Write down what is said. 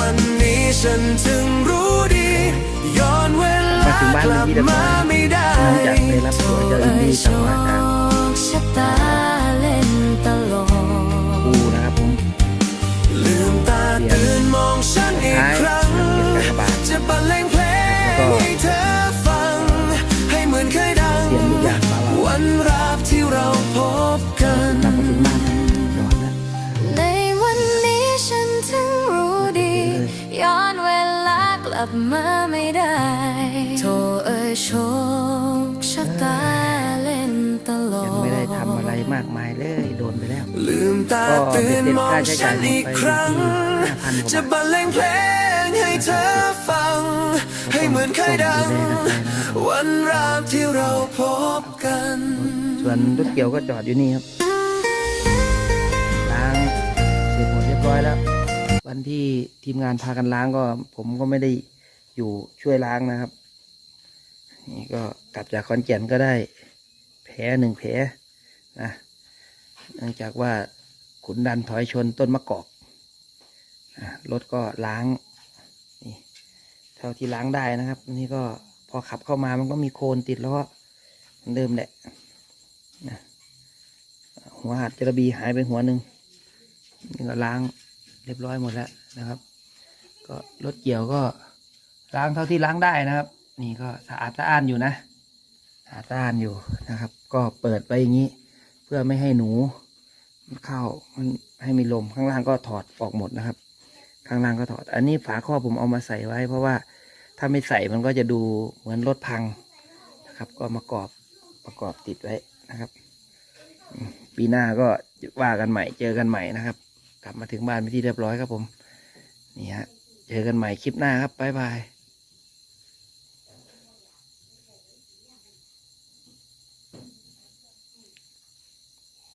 วันนี้ฉันจึงรู้ดีย้อนเวลากลับมาไม่ได้หลังจากไปรับตัวเจ้าอินดี้ต่างมาจากชะตา ลับมาไม่ได้โทเอ่ยโชคชะตาเล่นตลกยังไม่ได้ทำอะไรมากมายเลยโดนไปแล้ว ลืมตาก็ตื่นเป็นมองค่าใช้จ่าฉัยนหมดไปอีกครั้งที่5,000กว่าบาทจะบรรเลงเพลงให้เธอฟัง ให้เหมือนเคยดัง วันราบที่เราพบกัน ส่วนรถเกี่ยวก็จอดอยู่นี่ครับ ที่ทีมงานพากันล้างก็ ผมก็ไม่ได้อยู่ช่วยล้างนะครับ นี่ก็กลับจากขอนแก่นก็ได้แผลหนึ่งแผลนะเนื่องจากว่าขุนดันถอยชนต้นมะกอกรถก็ล้างนี่เท่าที่ล้างได้นะครับ นี่ก็พอขับเข้ามามันก็มีโคลนติดล้อเหมือนเดิมแหละนะหัวหัดจระบีหายไปหัวหนึ่งนี่ก็ล้าง เรียบร้อยหมดแล้วนะครับ ก็รถเกี่ยวก็ล้างเท่าที่ล้างได้นะครับ นี่ก็สะอาดสะอ้านอยู่นะสะอาดสะอ้านอยู่นะครับ ก็เปิดไปอย่างนี้ เพื่อไม่ให้หนูมันเข้ามันให้มีลมข้างล่างก็ถอดออกหมดนะครับ ข้างล่างก็ถอด อันนี้ฝาครอบผมเอามาใส่ไว้ เพราะว่าถ้าไม่ใส่มันก็จะดูเหมือนรถพังนะครับ ก็มากรอบประกอบติดไว้นะครับ ปีหน้าก็ว่ากันใหม่เจอกันใหม่นะครับ กลับมาถึงบ้านไปที่เรียบร้อยครับผม นี่ฮะ เจอกันใหม่คลิปหน้าครับบ๊ายบาย